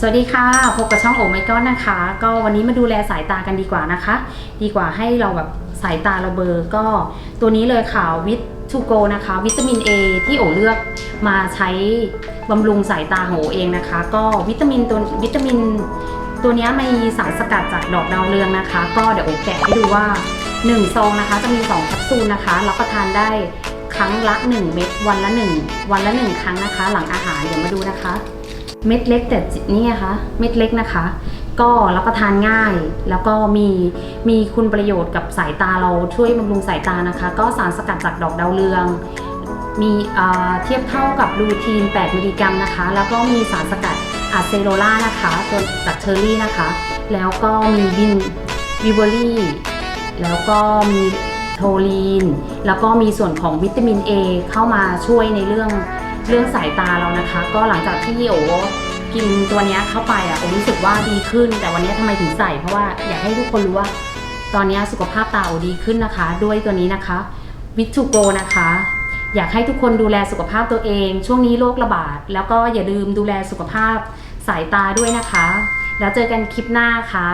สวัสดีค่ะ พบกับช่องโอไมก้อนนะคะ ก็วันนี้มาดูแลสายตากันดีกว่านะคะ ดีกว่าให้เราแบบสายตาเราเบลอก็ ตัวนี้เลยค่ะวิตทูโกนะคะ วิตามิน A ที่โอเลือกมาใช้บำรุงสายตาของโอเองนะคะ ก็วิตามินตัววิตามิน ตัวนี้มีสารสกัดจากดอกดาวเรืองนะคะ ก็เดี๋ยวโอแกะให้ดูว่า1ซองนะคะ จะมี2แคปซูลนะคะรับประทานได้ครั้งละ 1 เม็ดวันละ 1 วันละ 1 ครั้งนะคะ หลังอาหารเดี๋ยวมาดูนะคะ เม็ดเล็กแต่นี่ไงคะเม็ดเล็กนะคะ ก็รับประทานง่าย แล้วก็มีมีคุณประโยชน์กับสายตาเราช่วยบำรุงสายตานะคะ ก็สารสกัดจากดอกดาวเรือง มีเทียบเท่ากับลูทีน 8 มิลลิกรัมนะคะ แล้วก็มีสารสกัดอะเซโรล่านะคะตัวจากเชอร์รี่นะคะ แล้วก็มีบินวิเบอรี่ แล้วก็มี โทลีน แล้วก็มีส่วนของวิตามิน A เข้ามาช่วยในเรื่องเรื่องสายตาเรานะคะ ก็หลังจากที่โอกินตัวนี้เข้าไปอะโอรู้สึกว่าดีขึ้น แต่วันนี้ทำไมถึงใส่เพราะว่าอยากให้ทุกคนรู้ว่า ตอนนี้สุขภาพตาโอดีขึ้นนะคะ ด้วยตัวนี้นะคะวิทูโกนะคะ อยากให้ทุกคนดูแลสุขภาพตัวเอง ช่วงนี้โรคระบาด แล้วก็อย่าลืมดูแลสุขภาพสายตาด้วยนะคะ แล้วเจอกันคลิปหน้าค่ะ